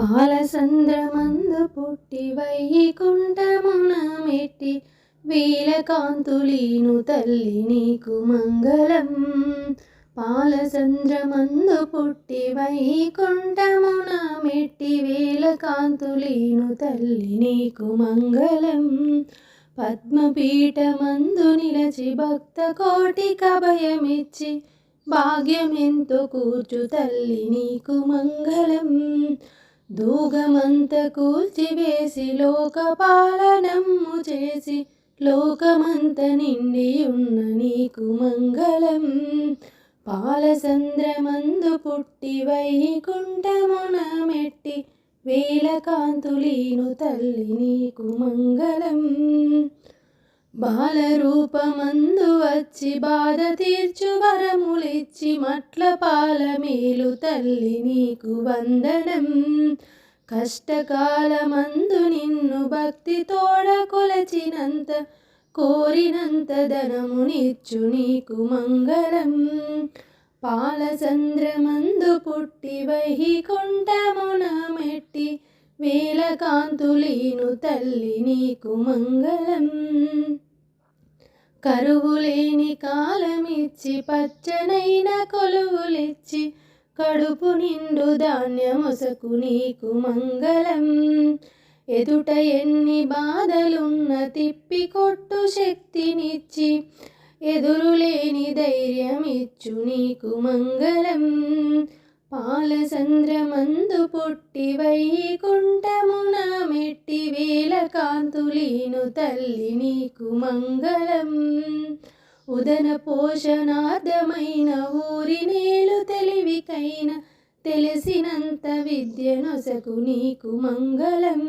పాలసంద్రమందు పుట్టి వైకుంఠమున మెట్టి వీల కాంతులీను తల్లి నీకు మంగళం. పాలసంద్రమందు పుట్టి వైకుంఠమున మెట్టి వేల కాంతులీను తల్లి నీకు మంగళం. పద్మపీఠమందు నిలచి భక్త కోటి కభయమిచ్చి భాగ్యమెంతో కూర్చు తల్లి నీకు మంగళం. దూగమంత కూల్చివేసి లోకపాలనమ్ము చేసి లోకమంత నిండి ఉన్న నీకు మంగళం. పాలసంద్రమందు పుట్టి వైకుంఠమున మెట్టి వేల కాంతులీను తల్లి నీకు మంగళం. బాలరూపమందు వచ్చి బాధ తీర్చు వరములిచ్చి మట్ల పాల మేలు తల్లి నీకు వందనం. కష్టకాలమందు నిన్ను భక్తి తోడ కొలచినంత కోరినంత ధనమునిచ్చు నీకు మంగళం. పాలచంద్రమందు పుట్టి వహికుంఠమున మెట్టి వేల కాంతులీను తల్లి నీకు మంగళం. కరువులేని కాలమిచ్చి పచ్చనైన కొలువులిచ్చి కడుపు నిండు ధాన్యమొసకు నీకు మంగళం. ఎదుట ఎన్ని బాధలున్న తిప్పి కొట్టు శక్తినిచ్చి ఎదురులేని ధైర్యమిచ్చు నీకు మంగళం. పాలసంద్రమందు పుట్టి వైకుంఠ కాంతులీను తల్లి నీకు మంగళం. ఉదన పోషణార్థమైన ఊరి నేలు తెలివికైన తెలిసినంత విద్యనొసకు నీకు మంగళం.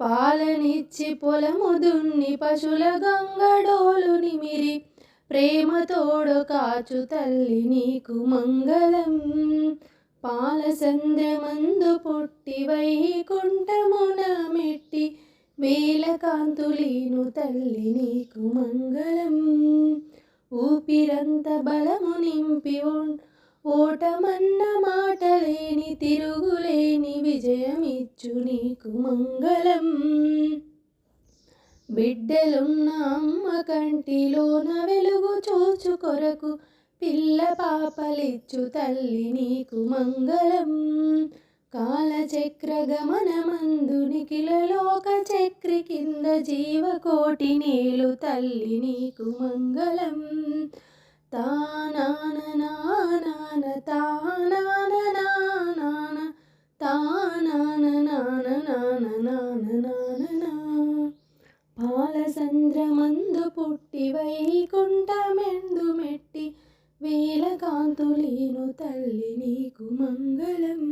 పాలనిచ్చి పొలము దున్ని పశుల గంగడోలు నిమిరి ప్రేమతోడు కాచు తల్లి నీకు మంగళం. పాలచంద్రమందు పుట్టి వైకుంఠమున మెట్టి మేలకాంతులీను తల్లి నీకు మంగళం. ఊపిరంత బలము నింపి ఓటమన్న మాట లేని తిరుగులేని విజయమిచ్చు నీకు మంగళం. బిడ్డలున్న అమ్మ కంటిలోన వెలుగు చూచు కొరకు పిల్ల పాపలిచ్చు తల్లి నీకు మంగళం. కాల గమనమందు నిఖిలలోక చక్రి కింద జీవకోటి నేలు తల్లి నీకు మంగళం. తానాన నానాన తానాన నానాన తానాన నాన నాన నాన నాన నా పాలసంద్రమందు పుట్టి వైకుంఠమెందు మెట్టి వేల కాంతులీను తల్లి నీకు మంగళం.